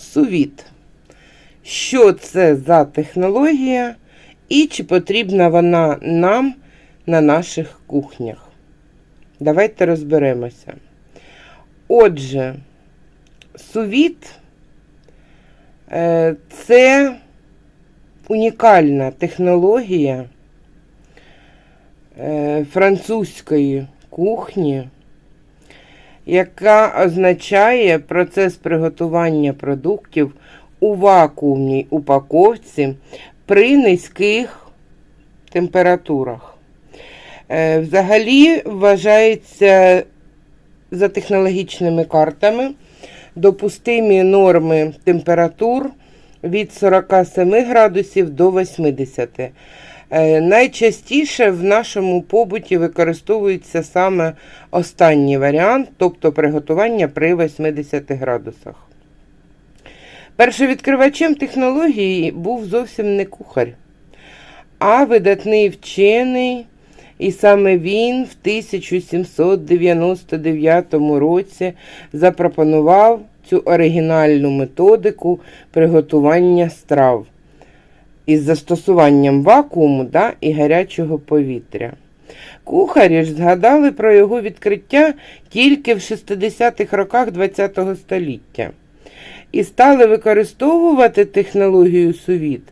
Сувіт. Що це за технологія і чи потрібна вона нам на наших кухнях? Давайте розберемося. Отже, сувіт е, це унікальна технологія е, французької кухні, яка означає процес приготування продуктів у вакуумній упаковці при низьких температурах. Е, Взагалі вважається за технологічними картами допустимі норми температур від 47 градусів до 80. Е, Найчастіше в нашому побуті використовується саме останній варіант, тобто приготування при 80 градусах. Першовідкривачем технології був зовсім не кухар, а видатний вчений, і саме він в 1799 році запропонував цю оригінальну методику приготування страв із застосуванням вакууму да, і гарячого повітря. Кухарі ж згадали про його відкриття тільки в 60-х роках ХХ століття і стали використовувати технологію сувіт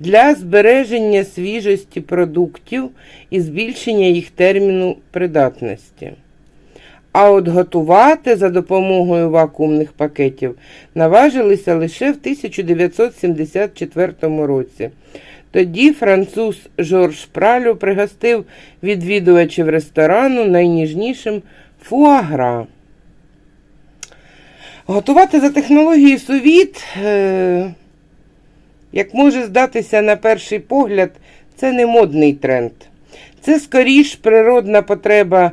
для збереження свіжості продуктів і збільшення їх терміну придатності. А от готувати за допомогою вакуумних пакетів наважилися лише в 1974 році. Тоді француз Жорж Пралю пригостив відвідувачів ресторану найніжнішим фуагра. Готувати за технологією сувіт, е, як може здатися на перший погляд, це не модний тренд. Це скоріш природна потреба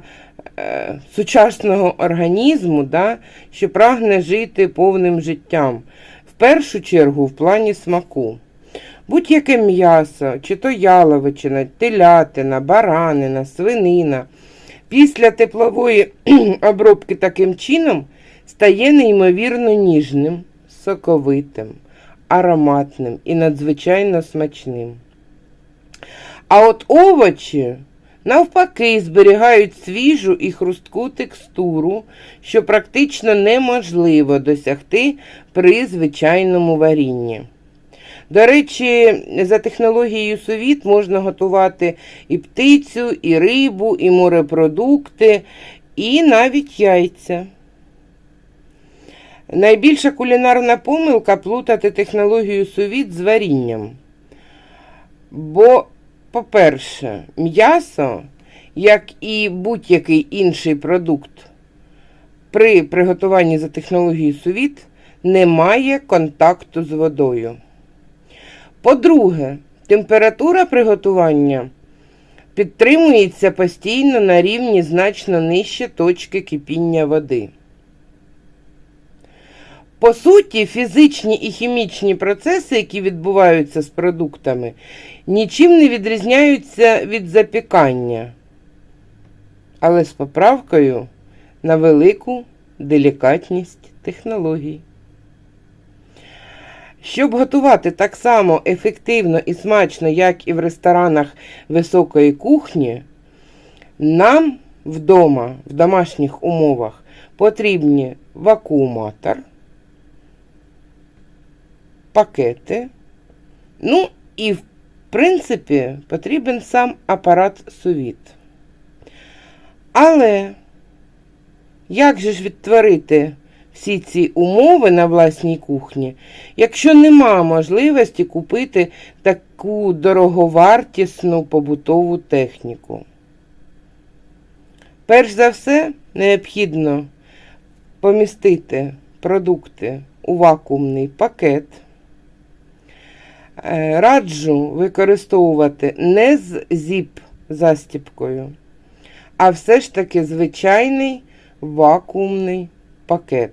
сучасного організму, да, що прагне жити повним життям. В першу чергу в плані смаку. Будь-яке м'ясо, чи то яловичина, телятина, баранина, свинина. Після теплової обробки таким чином стає неймовірно ніжним, соковитим, ароматним і надзвичайно смачним. А от овочі, навпаки, зберігають свіжу і хрустку текстуру, що практично неможливо досягти при звичайному варінні. До речі, за технологією совіт можна готувати і птицю, і рибу, і морепродукти, і навіть яйця. Найбільша кулінарна помилка плутати технологію сувіт з варінням. Бо, по-перше, м'ясо, як і будь-який інший продукт, при приготуванні за технологією сувіт не має контакту з водою. По-друге, температура приготування підтримується постійно на рівні значно нижче точки кипіння води. По суті, фізичні і хімічні процеси, які відбуваються з продуктами, нічим не відрізняються від запікання, але з поправкою на велику делікатність технологій. Щоб готувати так само ефективно і смачно, як і в ресторанах високої кухні, нам вдома, в домашніх умовах, потрібні вакууматор, пакети, ну і, в принципі, потрібен сам апарат сувіт. Але як же ж відтворити всі ці умови на власній кухні, якщо нема можливості купити таку дороговартісну побутову техніку. Перш за все, необхідно помістити продукти у вакуумний пакет. Е, раджу використовувати не з зіп-застіпкою, а все ж таки звичайний вакуумний пакет.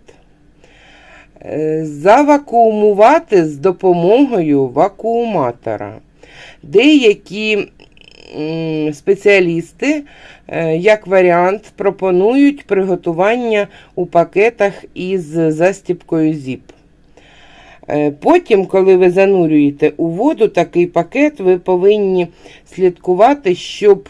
Е, завакуумувати з допомогою вакууматора. Деякі спеціалісти, е, як варіант, пропонують приготування у пакетах із застіпкою ZIP. Е, Потім, коли ви занурюєте у воду такий пакет, ви повинні слідкувати, щоб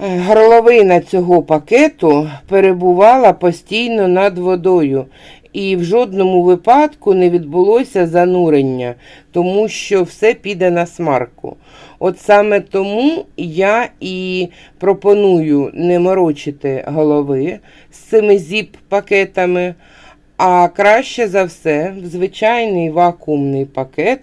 е, горловина цього пакету перебувала постійно над водою. І в жодному випадку не відбулося занурення, тому що все піде на смарку. От саме тому я і пропоную не морочити голови з цими зіп-пакетами, а краще за все в звичайний вакуумний пакет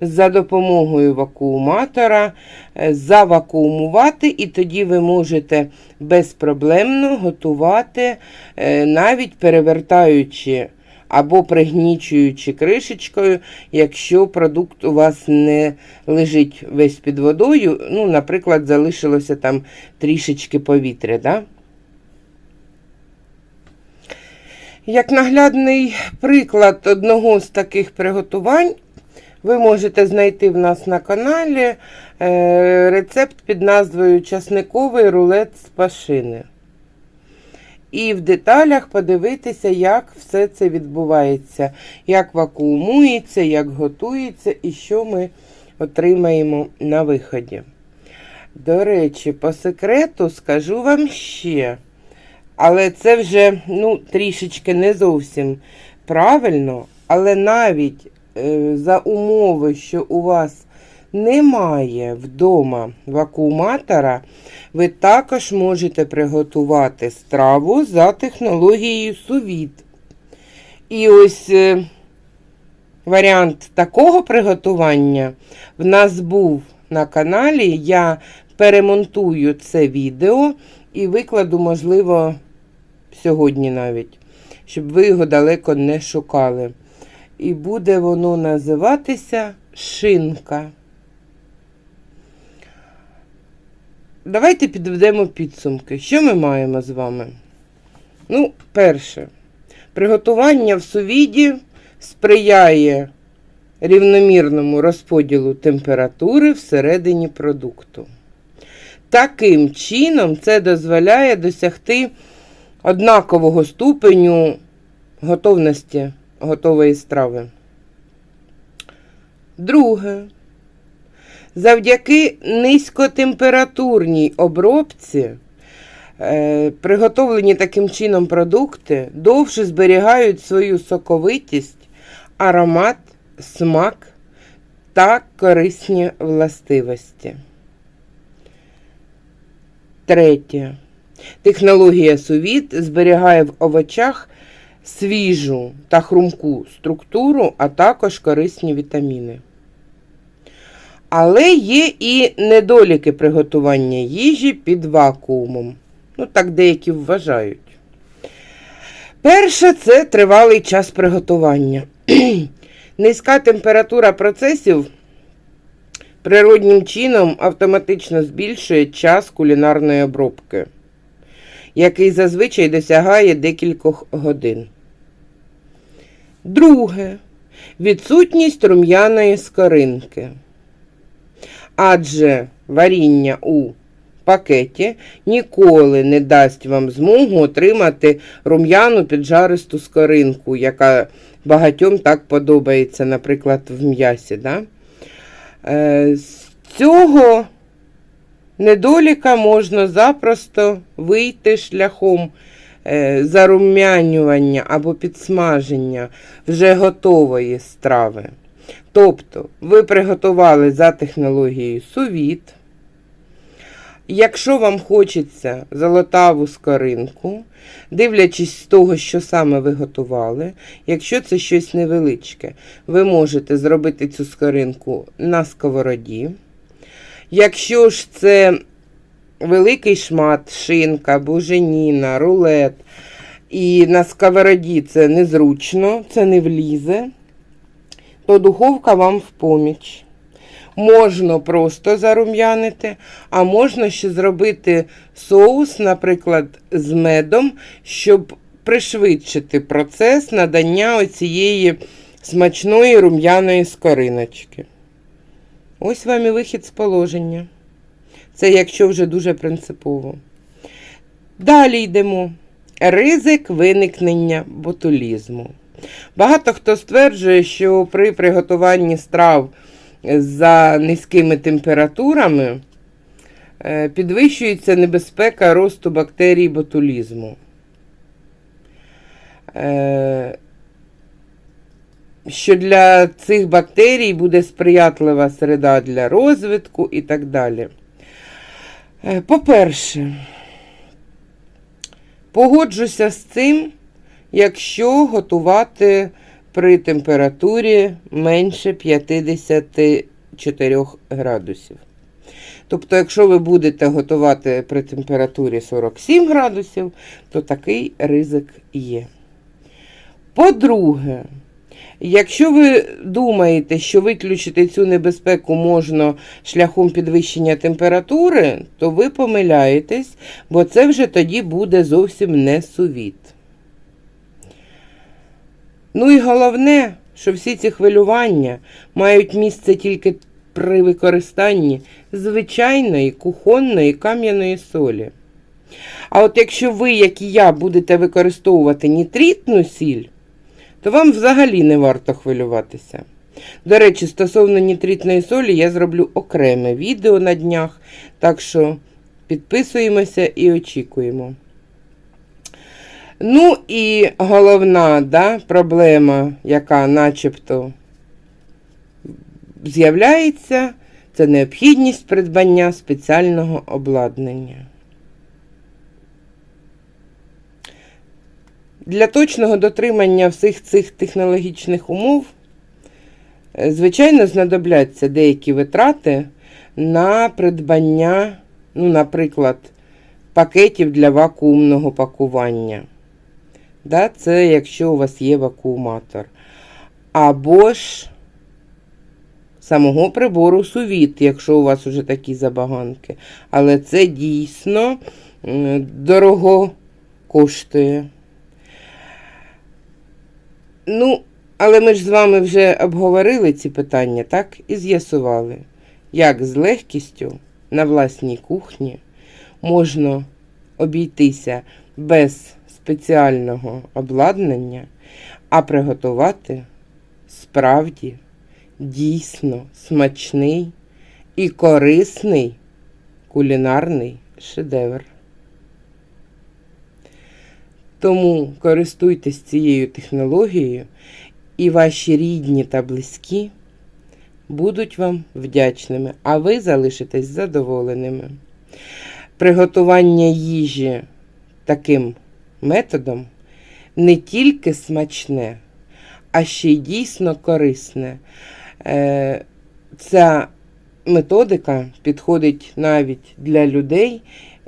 за допомогою вакууматора е, завакуумувати, і тоді ви можете безпроблемно готувати, е, навіть перевертаючи або пригнічуючи кришечкою, якщо продукт у вас не лежить весь під водою, ну, наприклад, залишилося там трішечки повітря. Да? Як наглядний приклад одного з таких приготувань, ви можете знайти в нас на каналі е, рецепт під назвою Часниковий рулет з пашини. І в деталях подивитися, як все це відбувається, як вакуумується, як готується і що ми отримаємо на виході. До речі, по секрету скажу вам ще. Але це вже ну, трішечки не зовсім правильно. Але навіть е, за умови, що у вас немає вдома вакууматора, ви також можете приготувати страву за технологією сувіт. І ось е, варіант такого приготування в нас був на каналі. Я перемонтую це відео і викладу, можливо, сьогодні навіть, щоб ви його далеко не шукали. І буде воно називатися шинка. Давайте підведемо підсумки. Що ми маємо з вами? Ну, перше, приготування в сувіді сприяє рівномірному розподілу температури всередині продукту. Таким чином, це дозволяє досягти однакового ступеню готовності готової страви. Друге. Завдяки низькотемпературній обробці е, приготовлені таким чином продукти довше зберігають свою соковитість, аромат, смак та корисні властивості. Третє. Технологія сувіт зберігає в овочах свіжу та хрумку структуру, а також корисні вітаміни. Але є і недоліки приготування їжі під вакуумом. Ну, так деякі вважають. Перше це тривалий час приготування. Низька температура процесів природнім чином автоматично збільшує час кулінарної обробки, який зазвичай досягає декількох годин. Друге відсутність рум'яної скоринки. Адже варіння у пакеті ніколи не дасть вам змогу отримати рум'яну піджаристу скоринку, яка багатьом так подобається, наприклад, в м'ясі. Да? Е, З цього недоліка можна запросто вийти шляхом е, зарум'янювання або підсмаження вже готової страви. Тобто, ви приготували за технологією сувіт. Якщо вам хочеться золотаву скоринку, дивлячись з того, що саме ви готували, якщо це щось невеличке, ви можете зробити цю скоринку на сковороді. Якщо ж це великий шмат, шинка, буженіна, рулет, і на сковороді це незручно, це не влізе, то духовка вам в поміч. Можна просто зарум'янити, а можна ще зробити соус, наприклад, з медом, щоб пришвидшити процес надання цієї смачної рум'яної скориночки. Ось вам і вихід з положення. Це якщо вже дуже принципово. Далі йдемо. Ризик виникнення ботулізму. Багато хто стверджує, що при приготуванні страв за низькими температурами е, підвищується небезпека росту бактерій ботулізму. Що для цих бактерій буде сприятлива середа для розвитку і так далі. Е, По-перше, погоджуся з цим, якщо готувати при температурі менше 54 градусів. Тобто, якщо ви будете готувати при температурі 47 градусів, то такий ризик є. По-друге, якщо ви думаєте, що виключити цю небезпеку можна шляхом підвищення температури, то ви помиляєтесь, бо це вже тоді буде зовсім не сувіт. Ну і головне, що всі ці хвилювання мають місце тільки при використанні звичайної кухонної кам'яної солі. А от якщо ви, як і я, будете використовувати нітритну сіль, то вам взагалі не варто хвилюватися. До речі, стосовно нітритної солі я зроблю окреме відео на днях, так що підписуємося і очікуємо. Ну і головна да, проблема, яка начебто з'являється, це необхідність придбання спеціального обладнання. Для точного дотримання всіх цих технологічних умов, е, звичайно, знадобляться деякі витрати на придбання, ну, наприклад, пакетів для вакуумного пакування. Да, Це якщо у вас є вакууматор. Або ж самого прибору сувіт, якщо у вас вже такі забаганки. Але це дійсно дорого коштує. Ну, але ми ж з вами вже обговорили ці питання, так? І з'ясували, як з легкістю на власній кухні можна обійтися без спеціального обладнання, а приготувати справді дійсно смачний і корисний кулінарний шедевр. Тому користуйтесь цією технологією, і ваші рідні та близькі будуть вам вдячними, а ви залишитесь задоволеними. Приготування їжі таким методом не тільки смачне, а ще й дійсно корисне. Е, Ця методика підходить навіть для людей,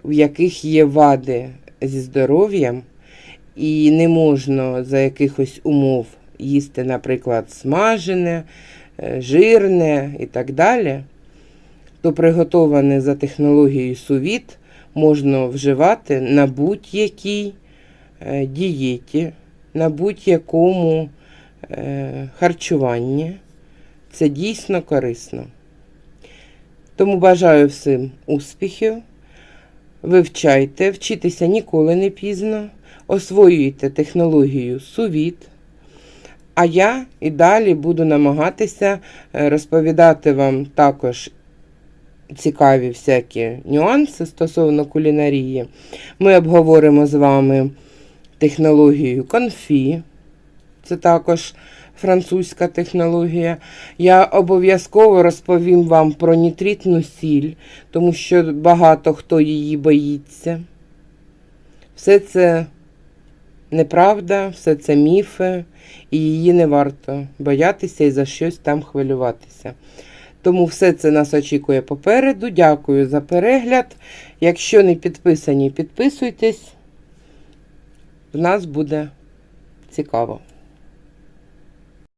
в яких є вади зі здоров'ям, і не можна за якихось умов їсти, наприклад, смажене, е, жирне і так далі, то приготоване за технологією сувіт можна вживати на будь-якій е, дієті, на будь-якому е, харчуванні. Це дійсно корисно. Тому бажаю всім успіхів. Вивчайте, вчитися ніколи не пізно, освоюйте технологію сувіт. А я і далі буду намагатися е, розповідати вам також цікаві всякі нюанси стосовно кулінарії. Ми обговоримо з вами технологію конфі. Це також французька технологія. Я обов'язково розповім вам про нітритну сіль, тому що багато хто її боїться. Все це неправда, все це міфи, і її не варто боятися і за щось там хвилюватися. Тому все це нас очікує попереду. Дякую за перегляд. Якщо не підписані, підписуйтесь. В нас буде цікаво.